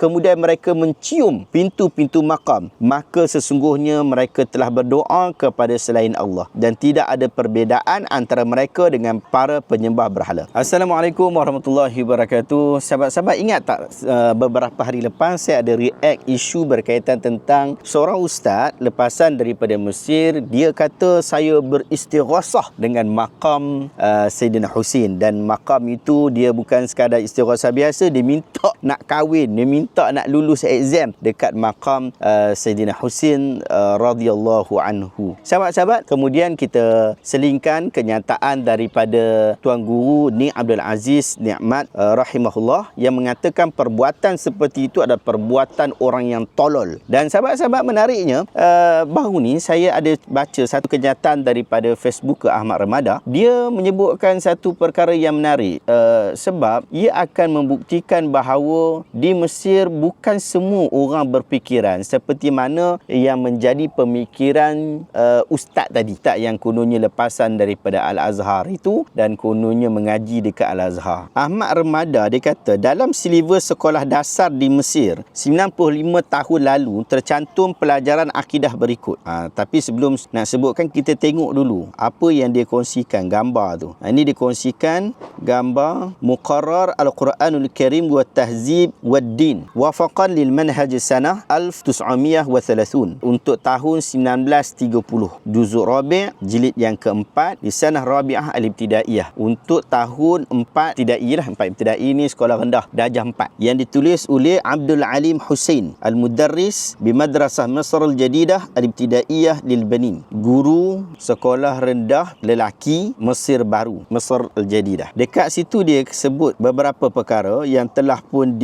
kemudian mereka mencium pintu-pintu makam. Maka sesungguhnya mereka telah berdoa kepada selain Allah. Dan tidak ada perbezaan antara mereka dengan para penyembah berhala. Assalamualaikum warahmatullahi wabarakatuh. Sahabat-sahabat ingat tak uh, beberapa hari lepas saya ada react isu berkaitan tentang seorang ustaz lepasan daripada Mesir. Dia kata saya beristighasah dengan makam uh, Sayyidina Husin dan makam itu dia bukan sekadar istighasah biasa. Dia minta nak kahwin. Dia minta nak lulus exam dekat makam uh, Sayyidina Husin uh, radhiyallahu anhu. Sahabat-sahabat, kemudian kita selingkan kenyataan daripada Tuan Guru Ni Abdul Aziz Nikmat uh, rahimahullah yang mengatakan perbuatan seperti itu adalah perbuatan orang yang tolol. Dan sahabat-sahabat menariknya, uh, baru ni saya ada baca satu kenyataan daripada Facebook Ahmad Ramada. Dia menyebutkan satu perkara yang menarik uh, sebab ia akan membuktikan bahawa di Mesir bukan semua orang berfikiran seperti mana yang menjadi pemikiran uh, ustaz tadi tak yang kononnya lepasan daripada Al-Azhar itu dan kononnya mengaji dekat Al-Azhar. Ahmad Remada dia kata dalam silibus sekolah dasar di Mesir 95 tahun lalu tercantum pelajaran akidah berikut. Ha, tapi sebelum nak sebutkan kita tengok dulu apa yang dia kongsikan gambar tu. Ha, ini dikongsikan gambar Muqarrar Al-Quranul Karim wa Tahzib wa Din wafaqan lil manhaj sanah 1930 untuk tahun 1930 juzuk rabi' jilid yang keempat di sanah rabi'ah al-ibtidaiyah. Untuk tahun 4 ibtidaiyah 4 ibtidai ini sekolah rendah darjah 4 yang ditulis oleh Abdul Alim Hussein al-mudarris di Madrasah Masr al-Jadidah al-ibtidaiyah lil Banin guru sekolah rendah lelaki Mesir baru Mesir al-Jadidah. Dekat situ dia sebut beberapa perkara yang telah pun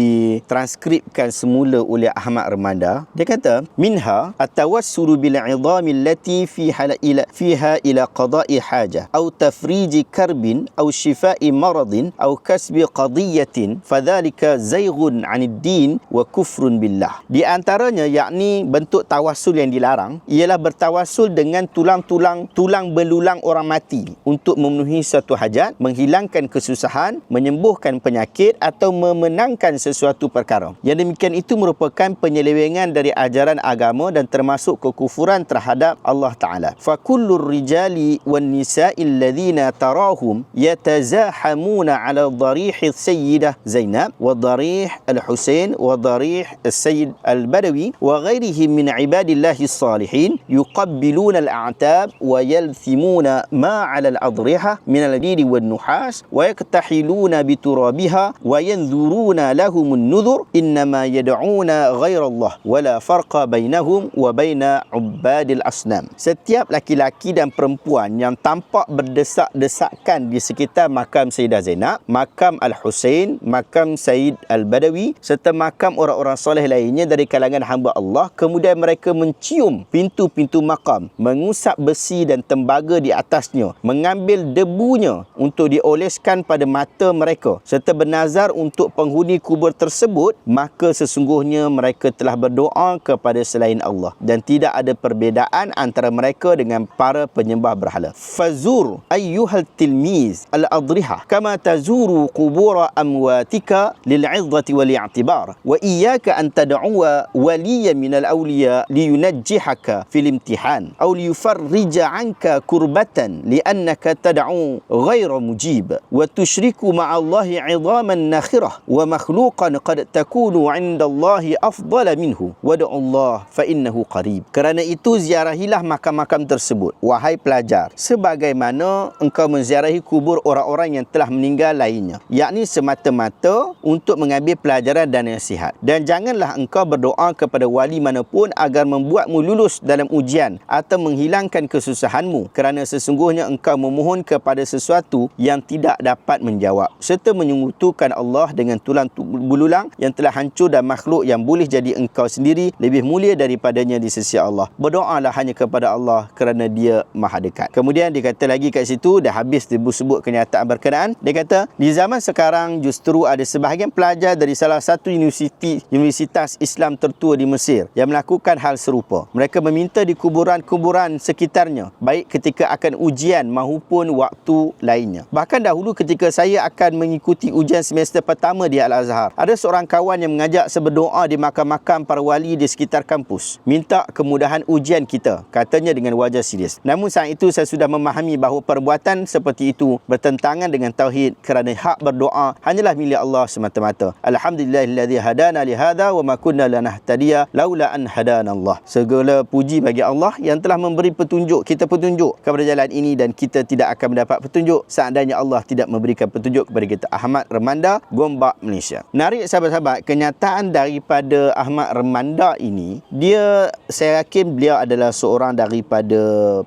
ditranskripkan semula oleh Ahmad Remanda dia kata minha atawassulu bil idami allati fiha ila fiha ila qada'i haja aw tafriji karbin aw shifa'i maradin aw kasbi qadiyatin fadhalika zayghun 'anid din wa kufrun billah. Di antaranya yakni bentuk tawassul yang dilarang ialah bertawassul dengan tulang-tulang tulang belulang orang mati untuk memenuhi satu hajat menghilangkan kesusahan menyembuhkan penyakit atau memenangkan sesuatu perkara yang demikian itu merupakan penyelewengan dari ajaran agama dan termasuk kekufuran terhadap Allah Taala. Fa kullur rijali wan nisa'i alladhina tarahum yatazahamuna 'ala dharih sayyidah Zainab wa dharih al-Husain wa dharih al-Sayyid al-Badawi wa ghairihim min ibadillahi salihin yuqabbiluna al-a'tab wa yalthimuna ma 'ala al-adriha min al-did wan nuhas wa yaktahiluna bi turabiha wa yanzuruna lahum an-nudhur ghayra Allah wa la farqa bainahum wa baina ubadil asnam setiap laki-laki dan perempuan yang tampak berdesak-desakan di sekitar makam Sayyidah Zainab makam Al-Husain makam Sayyid Al-Badawi serta makam orang-orang soleh lainnya dari kalangan hamba Allah kemudian mereka mencium pintu-pintu makam mengusap besi dan tembaga di atasnya mengambil debunya untuk dioleskan pada mata mereka serta bernazar untuk penghuni kubur tersebut maka sesungguhnya mereka telah berdoa kepada selain Allah. Dan tidak ada perbezaan antara mereka dengan para penyembah berhala. Fazur ayyuhal tilmiz al-adriha kama tazuru qubur amwatika lil'izzati wal i'tibar wa iyyaka an tad'uwa waliya min al-awliya liyunajjihaka fil imtihan. Aw liyufarrija 'anka kurbatan li'annaka tad'u ghayra mujib. Wa tushriku ma'a Allah 'idhaman nakhirah. Wa makhluqan qad takunu 'inda Allah afdala minhu wad'u Allah fa innahu qarib. Kerana itu ziarahilah makam-makam tersebut. Wahai pelajar sebagaimana engkau menziarahi kubur orang-orang yang telah meninggal lainnya yakni semata-mata untuk mengambil pelajaran dan nasihat. Dan janganlah engkau berdoa kepada wali manapun agar membuatmu lulus dalam ujian atau menghilangkan kesusahanmu kerana sesungguhnya engkau memohon kepada sesuatu yang tidak dapat menjawab serta menyungutukan Allah dengan tulang bululang yang telah hancur dan makhluk yang boleh jadi engkau sendiri lebih mulia daripadanya di sisi Allah. Berdoalah hanya kepada Allah kerana dia maha dekat. Kemudian dia kata lagi kat situ dah habis disebut kenyataan berkenaan. Dia kata di zaman sekarang justru ada sebahagian pelajar dari salah satu universiti universitas Islam tertua di Mesir yang melakukan hal serupa. Mereka meminta di kuburan-kuburan sekitarnya baik ketika akan ujian maupun waktu lainnya. Bahkan dahulu ketika saya akan mengikuti ujian semester pertama di Al-Azhar ada seorang kawan yang yang mengajak seberdoa di makam-makam para wali di sekitar kampus. Minta kemudahan ujian kita, katanya dengan wajah serius. Namun saat itu saya sudah memahami bahawa perbuatan seperti itu bertentangan dengan tauhid kerana hak berdoa hanyalah milik Allah semata-mata. Alhamdulillahilladzi hadana li hadza wa ma kunna lanahtadiya laula an hadana Allah. Segala puji bagi Allah yang telah memberi petunjuk kita petunjuk kepada jalan ini dan kita tidak akan mendapat petunjuk seandainya Allah tidak memberikan petunjuk kepada kita. Ahmad Remanda, Gombak, Malaysia. Narik sahabat-sahabat, kenyataan daripada Ahmad Remanda ini, dia saya yakin beliau adalah seorang daripada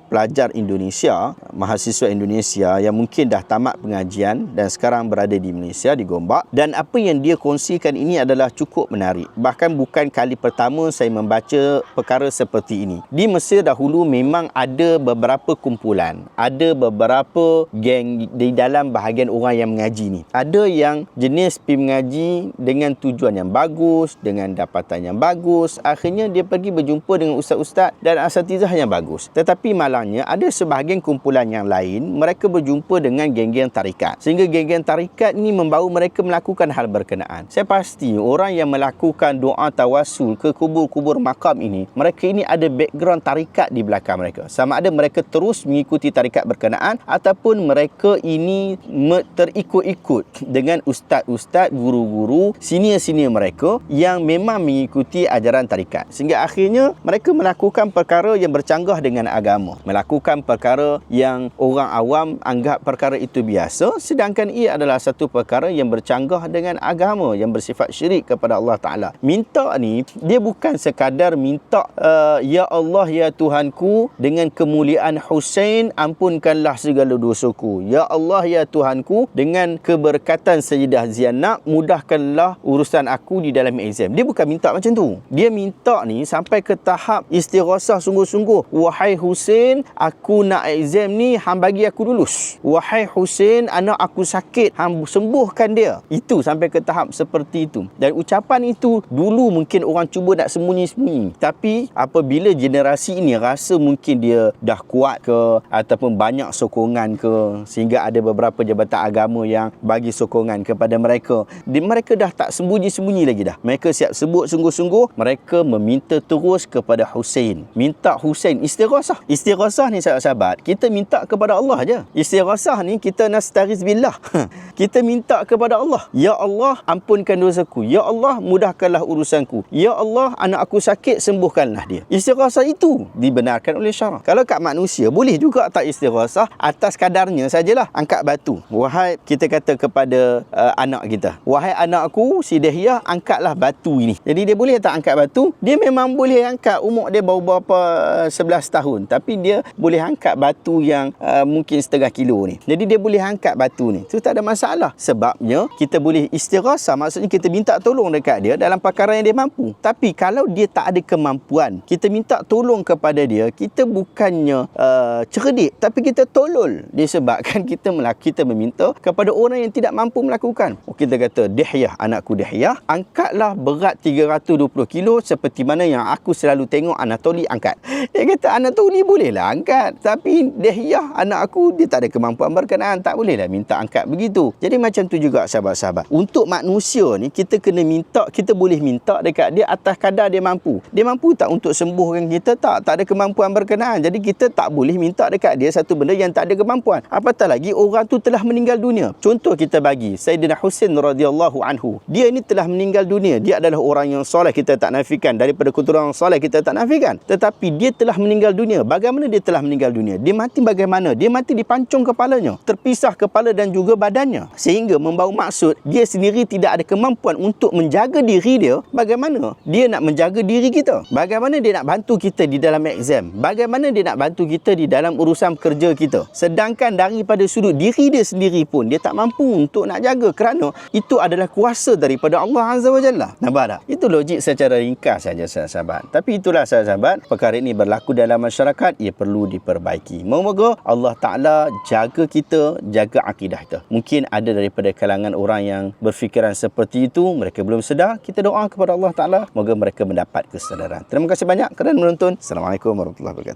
pelajar Indonesia, mahasiswa Indonesia yang mungkin dah tamat pengajian dan sekarang berada di Malaysia di Gombak dan apa yang dia kongsikan ini adalah cukup menarik. Bahkan bukan kali pertama saya membaca perkara seperti ini. Di Mesir dahulu memang ada beberapa kumpulan, ada beberapa geng di dalam bahagian orang yang mengaji ni. Ada yang jenis pergi mengaji dengan tujuan yang bagus, dengan dapatan yang bagus. Akhirnya dia pergi berjumpa dengan ustaz-ustaz dan asatizah yang bagus. Tetapi malangnya ada sebahagian kumpulan yang lain, mereka berjumpa dengan geng-geng tarikat. Sehingga geng-geng tarikat ni membawa mereka melakukan hal berkenaan. Saya pasti orang yang melakukan doa tawasul ke kubur-kubur makam ini, mereka ini ada background tarikat di belakang mereka. Sama ada mereka terus mengikuti tarikat berkenaan ataupun mereka ini terikut-ikut dengan ustaz-ustaz, guru-guru, senior-senior mereka yang memang mengikuti ajaran tarikat. Sehingga akhirnya mereka melakukan perkara yang bercanggah dengan agama. Melakukan perkara yang orang awam anggap perkara itu biasa sedangkan ia adalah satu perkara yang bercanggah dengan agama yang bersifat syirik kepada Allah Ta'ala. Minta ni, dia bukan sekadar minta uh, Ya Allah, Ya Tuhanku dengan kemuliaan Hussein ampunkanlah segala dosaku. Ya Allah, Ya Tuhanku dengan keberkatan Sayyidah Zianab mudahkanlah urusan aku di dalam exam. Dia bukan minta macam tu. Dia minta ni sampai ke tahap istighasah sungguh-sungguh. Wahai Hussein, aku nak exam ni hang bagi aku lulus. Wahai Hussein, anak aku sakit, hang sembuhkan dia. Itu sampai ke tahap seperti itu. Dan ucapan itu dulu mungkin orang cuba nak sembunyi-sembunyi. Tapi apabila generasi ini rasa mungkin dia dah kuat ke ataupun banyak sokongan ke sehingga ada beberapa jabatan agama yang bagi sokongan kepada mereka. Mereka dah tak sembunyi-sembunyi lagi dah. Mereka siap sebut sungguh-sungguh, mereka meminta terus kepada Hussein. Minta Hussein istighasah. Istighasah ni sahabat-sahabat, kita minta kepada Allah aja. Istighasah ni kita nastariz billah. kita minta kepada Allah. Ya Allah, ampunkan dosaku. Ya Allah, mudahkanlah urusanku. Ya Allah, anak aku sakit, sembuhkanlah dia. Istighasah itu dibenarkan oleh syarak. Kalau kat manusia, boleh juga tak istighasah atas kadarnya sajalah. Angkat batu. Wahai kita kata kepada uh, anak kita. Wahai anakku, si Dahiyah, angkatlah batu ini. Jadi dia boleh tak angkat batu? Dia memang boleh angkat. Umur dia baru berapa uh, 11 tahun. Tapi dia boleh angkat batu yang uh, mungkin setengah kilo ni. Jadi dia boleh angkat batu ni. Itu tak ada masalah. Sebabnya kita boleh istirasa. Maksudnya kita minta tolong dekat dia dalam perkara yang dia mampu. Tapi kalau dia tak ada kemampuan, kita minta tolong kepada dia, kita bukannya uh, cerdik. Tapi kita tolol. Disebabkan kita kita meminta kepada orang yang tidak mampu melakukan. Oh, kita kata, Dihyah, anakku Dihyah, angkatlah berat 320 kilo seperti mana yang aku selalu tengok Anatoli angkat. Dia kata, Anatoli bolehlah angkat. Tapi Dihyah, anak aku, dia tak ada kemampuan berkenaan. Tak bolehlah minta angkat begitu. Jadi macam tu juga sahabat-sahabat. Untuk manusia ni, kita kena minta, kita boleh minta dekat dia atas kadar dia mampu. Dia mampu tak untuk sembuhkan kita? Tak. Tak ada kemampuan berkenaan. Jadi kita tak boleh minta dekat dia satu benda yang tak ada kemampuan. Apatah lagi orang tu telah meninggal dunia. Contoh kita bagi Sayyidina Husain radhiyallahu anhu. Dia ini telah meninggal dunia. Dia adalah orang yang soleh kita tak nafikan. Daripada keturunan soleh kita tak nafikan. Tetapi dia telah meninggal dunia. Bagaimana dia telah meninggal dunia? Dia mati bagaimana? Dia mati dipancung kepalanya. Terpisah kepala dan juga badannya. Sehingga membawa maksud dia sendiri tidak ada kemampuan untuk menjaga diri dia. Bagaimana dia nak menjaga diri kita? Bagaimana dia nak bantu kita di dalam exam? Bagaimana dia nak bantu kita di dalam urusan kerja kita? Sedangkan daripada sudut diri dia sendiri pun dia tak mampu untuk nak jaga kerana itu adalah kuasa daripada Allah Azza wa Jalla. Nampak tak? Itu logik secara ringkas saja sahabat. Tapi itulah sahabat, perkara ini berlaku dalam masyarakat, ia perlu diperbaiki. Moga-moga Allah Ta'ala jaga kita, jaga akidah kita. Mungkin ada daripada kalangan orang yang berfikiran seperti itu, mereka belum sedar, kita doa kepada Allah Ta'ala, moga mereka mendapat kesedaran. Terima kasih banyak kerana menonton. Assalamualaikum warahmatullahi wabarakatuh.